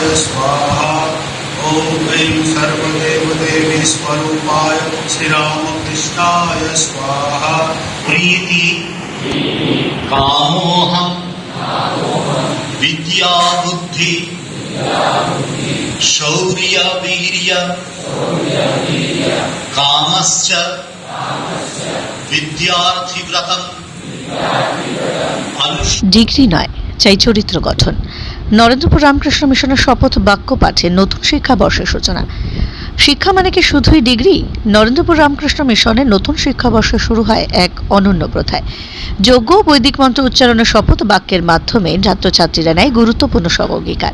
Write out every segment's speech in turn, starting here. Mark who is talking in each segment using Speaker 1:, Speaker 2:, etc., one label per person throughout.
Speaker 1: प्रतिष्ठाय स्वाहा ॐ ऐं सर्वदेवदेवी स्वरूपाय श्रीरामकृष्णाय स्वाहा
Speaker 2: प्रीति कामोह विद्या बुद्धि शौर्य वीर्य कामश्च विद्यार्थी व्रतम अनुष्
Speaker 3: ডিগ্রি নয় চাই চরিত্র গঠন নরেন্দ্রপুর রামকৃষ্ণ মিশনের শপথ বাক্য পাঠে নতুন শিক্ষাবর্ষের সূচনা। শিক্ষা মানে কি শুধুই ডিগ্রি? নরেন্দ্রপুর রামকৃষ্ণ মিশনে নতুন শিক্ষাবর্ষ শুরু হয় এক অনন্য প্রথায়। যোগ্য বৈদিক মন্ত্র উচ্চারণের শপথ বাক্যের মাধ্যমে ছাত্রছাত্রীরা নেয় গুরুত্বপূর্ণ সহ অঙ্গীকার।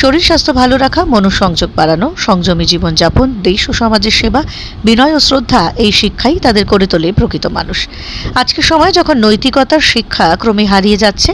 Speaker 3: শরীর, স্বাস্থ্য ভালো রাখা, মনোসংযোগ বাড়ানো, সংযমী জীবনযাপন, দেশ ও সমাজের সেবা, বিনয় ও শ্রদ্ধা, এই শিক্ষাই তাদের করে তোলে প্রকৃত মানুষ। আজকের সময় যখন নৈতিকতার শিক্ষা ক্রমে হারিয়ে যাচ্ছে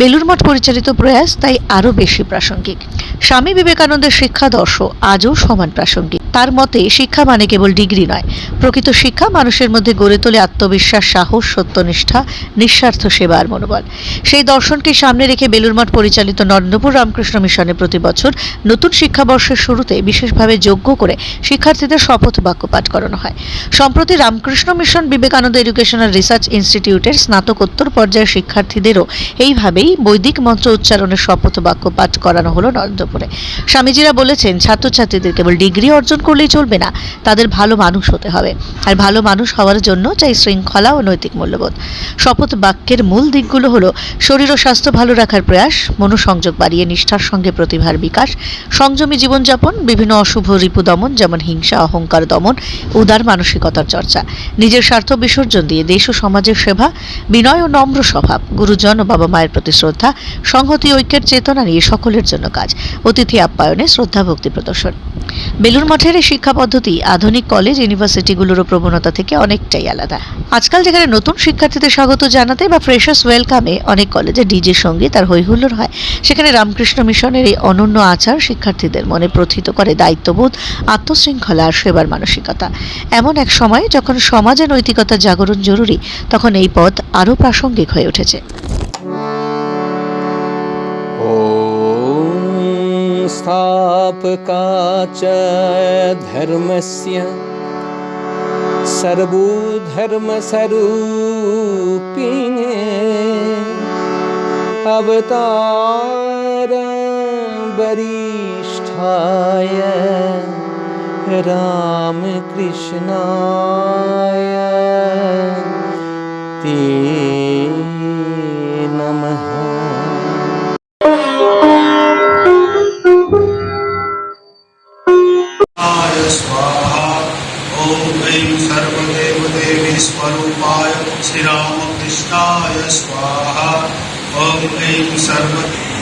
Speaker 3: বেলুর মঠ পরিচালিত প্রয়াস তাই আরও বেশি প্রাসঙ্গিক। স্বামী বিবেকানন্দের শিক্ষাদর্শ আজও সমান প্রাসঙ্গিক। তার মতে, শিক্ষা মানে কেবল ডিগ্রি নয়, প্রকৃত শিক্ষা মানুষের মধ্যে গড়ে তোলে আত্মবিশ্বাস, সাহস, সত্যনিষ্ঠা, নিঃস্বার্থ সেবা আর মনোবল। সেই দর্শনকে সামনে রেখে বেলুর মঠ পরিচালিত নরেন্দ্রপুর রামকৃষ্ণ মিশনে প্রতি বছর নতুন শিক্ষাবর্ষের শুরুতে বিশেষভাবে যোগ্য করে শিক্ষার্থীদের শপথ বাক্য পাঠ করানো হয়। সম্প্রতি Ramakrishna mission Vivekananda educational research ইনস্টিটিউটের স্নাতকোত্তর পর্যায়ের শিক্ষার্থীদেরও এইভাবেই বৈদিক মন্ত্র উচ্চারণের শপথ বাক্য পাঠ করানো হলো নরেন্দ্রপুরে। স্বামীজিরা বলেছেন, ছাত্রছাত্রীদের কেবল ডিগ্রি অর্জন করলেই চলবে না, তাদের ভালো মানুষ হতে হবে। আর ভালো মানুষ হওয়ার জন্য চাই শৃঙ্খলা ও নৈতিক মূল্যবোধ। শপথ বাক্যের মূল দিকগুলো হলো, শরীর ও স্বাস্থ্য ভালো রাখার প্রয়াস, মনোসংযোগ বাড়িয়ে নিষ্ঠার সঙ্গে প্রতিভার বিকাশ, সংযমী জীবনযাপন, বিভিন্ন অশুভ রিপু দমন, যেমন হিংসা, অহংকার দমন, উদার মানসিকতার চর্চা। নিজের স্বার্থ বিসর্জন দিয়ে দেশ ও সমাজের সেবা, বিনয় ও নম্র স্বভাব, গুরুজন ও বাবা মায়ের প্রতি শ্রদ্ধা, সংহতি ঐক্যের চেতনা নিয়ে সকলের জন্য কাজ, অতিথি আপ্যায়নে শ্রদ্ধা ভক্তি প্রদর্শন। বেলুর মঠের এই শিক্ষা পদ্ধতি আধুনিক কলেজ ইউনিভার্সিটিগুলোর প্রবণতা থেকে অনেকটাই আলাদা। আজকাল যেখানে নতুন শিক্ষার্থীদের স্বাগত জানাতে বা ফ্রেশার্স ওয়েলকামে অনেক কলেজে ডিজে সংগীত আর হৈহুল্লোর হয়, সেখানে রামকৃষ্ণ মিশনের এই অনন্য আচার শিক্ষার্থীদের মনে প্রথিত করে দায়িত্ববোধ আত্মশৃঙ্খলা আর সেবার মানসিকতা এমন এক সময় যখন সমাজে নৈতিকতার জাগরণ জরুরি তখন এই পথ আরও প্রাসঙ্গিক হয়ে উঠেছে
Speaker 4: ॐ स्थापका च धर्मस्य सर्वधर्मस्वरूपिणे अवतार वरिष्ठाय रामकृष्णाय ते नमः
Speaker 1: आय स्वाहा ॐ ऐं सर्वदेवदेवी स्वरूपाय श्रीरामकृष्णाय स्वाहा ॐ ऐं सर्व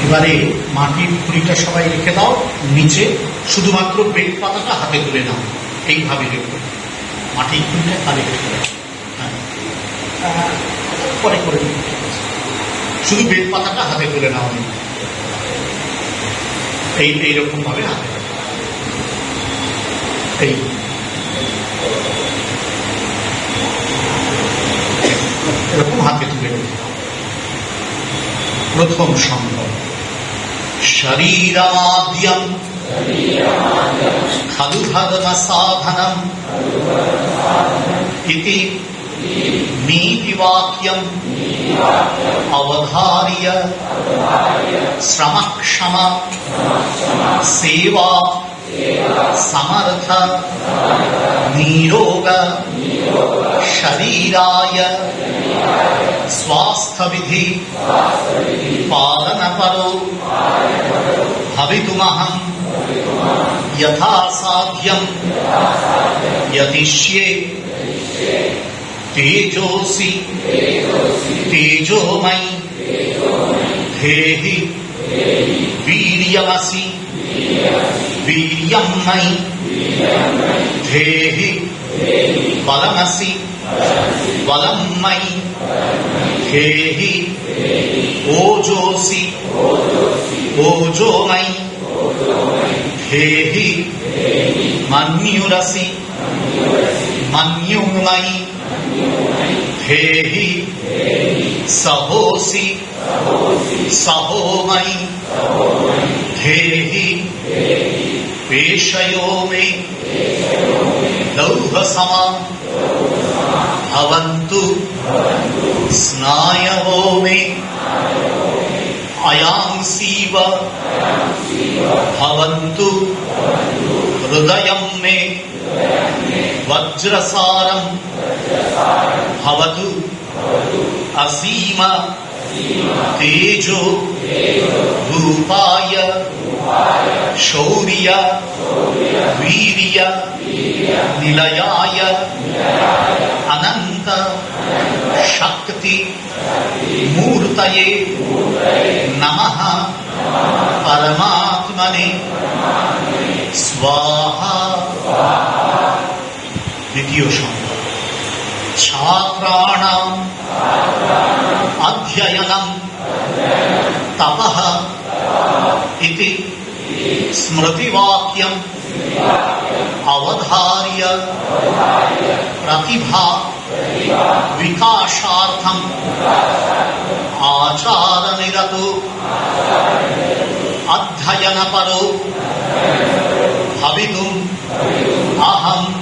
Speaker 2: এবারে মাটির খুঁড়িটা সবাই রেখে দাও, নিচে শুধুমাত্র বেল পাতাটা হাতে তুলে নাও এইভাবে রেখো মাটির খুঁড়িটা রেখে দাও হ্যাঁ। পরে করে। শুধু বেল পাতাটা হাতে তুলে নাও এই এইরকম ভাবে হাতে। এই এরকম হাতে তুলে। প্রথম সম্ভব শরীরাদ্যম খলু ধর্ম সাধনম ইতি নীতিবাক্যম অবধার্য শ্রমক্ষম সেবা সমর্থ शरीराय। स्वास्थ्यविधि। पालनपरो भवितुमहं। यथा साध्यं यतिष्ये। तेजोऽसि तेजोमयि। धेहि। वीर्यमसि। वीर्यं मयि। धेहि। வலமசி வலம்மை ஹேஹி ஓஜோசி ஓஜோமை ஹேஹி மன்யுரசி மன்யுமை ஹேஹி சகோசி சகோமை ஹேஹி पेशयो मे लौहसमा भवन्तु स्नायवो मे अयांसीव भवन्तु हृदयं मे वज्रसारं भवतु असीम तेजो रूपाय शौर्य वीर्य निलयाय अनन्त शक्ति मूर्तये नमः परमात्मने स्वाहा দ্বিতীয় সংখ্যা छात्राणाम् अध्ययनम् तपः इति स्मृतिवाक्यम् अवधार्य प्रतिभा विकाशार्थम् आचारनिरतो अध्ययनपरो भवितुम् अहम्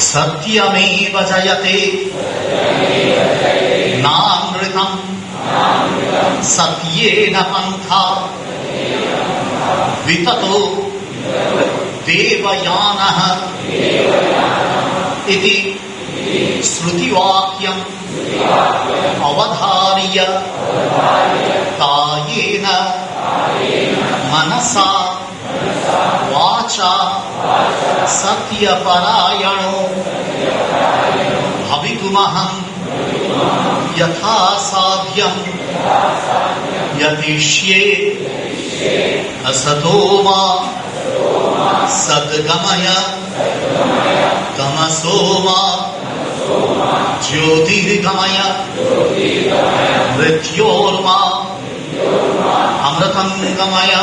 Speaker 2: సత్యమేవ జయతే. నామృతం సత్యేన పంథా. వితతో దేవయాన ఇది శృతివాక్యం అవధార్య కాయేన మనసా بادشاہ ستیہ پارایو ہبیگمہم یتھا سادھیم، یتیشیے استو ما سدگمయ تمسو ما جیوترگمయ متورما امرتم گمیا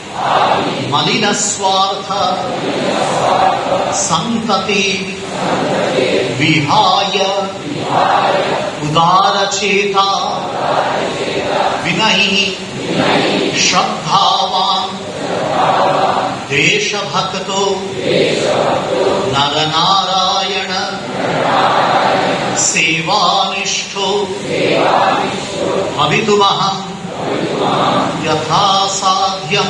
Speaker 2: మలిన స్వార్థ సంతతి విహాయ ఉదారచేత వినయి శ్రద్ధావాన్ దేశభక్తో నరనారాయణ సేవానిష్ఠో భవితుమహం యథాసాధ్యం.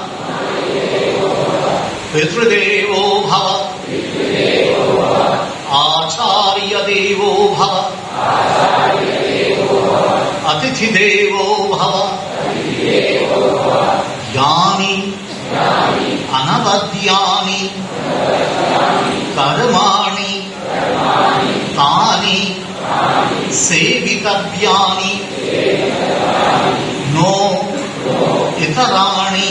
Speaker 2: पितृदेवो भव आचार्यदेवो भव अतिथिदेवो भव यानि अनवद्यानि कर्माणि तानि सेवितव्यानि नो इतराणि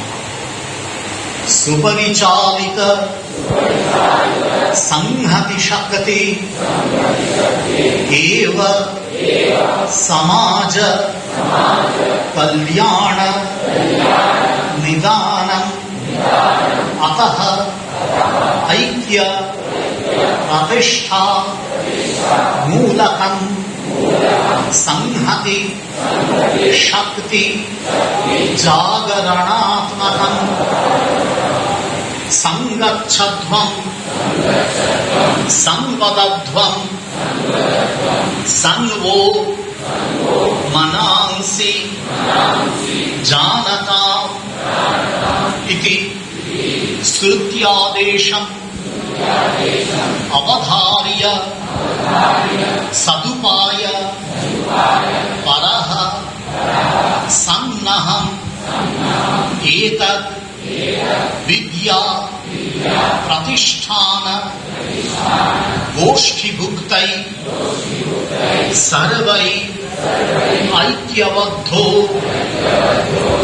Speaker 2: सुपरिचालित संहतिशक्ति एव समाज कल्याण निदानम् अतः ऐक्य प्रतिष्ठा मूलकम् संहति शक्ति जागरणात्मकम् సంగచ్చధ్వం సంవదధ్వం సంగో మనాంసి జానతా ఇది శృత్యాదేశం అవధార్య సదుపాయ పర సన్నహం ఏతత్ ವಿದ್ಯಾ ಪ್ರತಿಷ್ಠಾನ ಗೋಷ್ಠಿಭುಕ್ತೈ ಸರ್ವೈ ಐಕ್ಯವದ್ಧೋ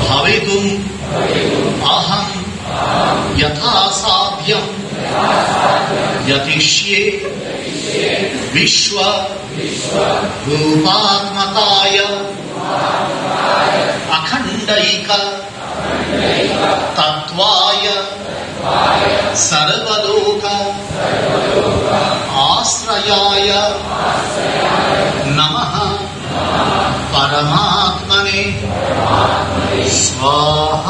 Speaker 2: ಭವಿತು ಅಹಂ ಯಥಾಸಾಧ್ಯಂ ಯತಿಷ್ಯೆ ವಿಶ್ವ ರೂಪಾತ್ಮತಾಯ ಅಖಂಡೈಕ తత్వాయ సర్వలోక ఆశ్రయాయ నమ పరమాత్మనే. స్వాహ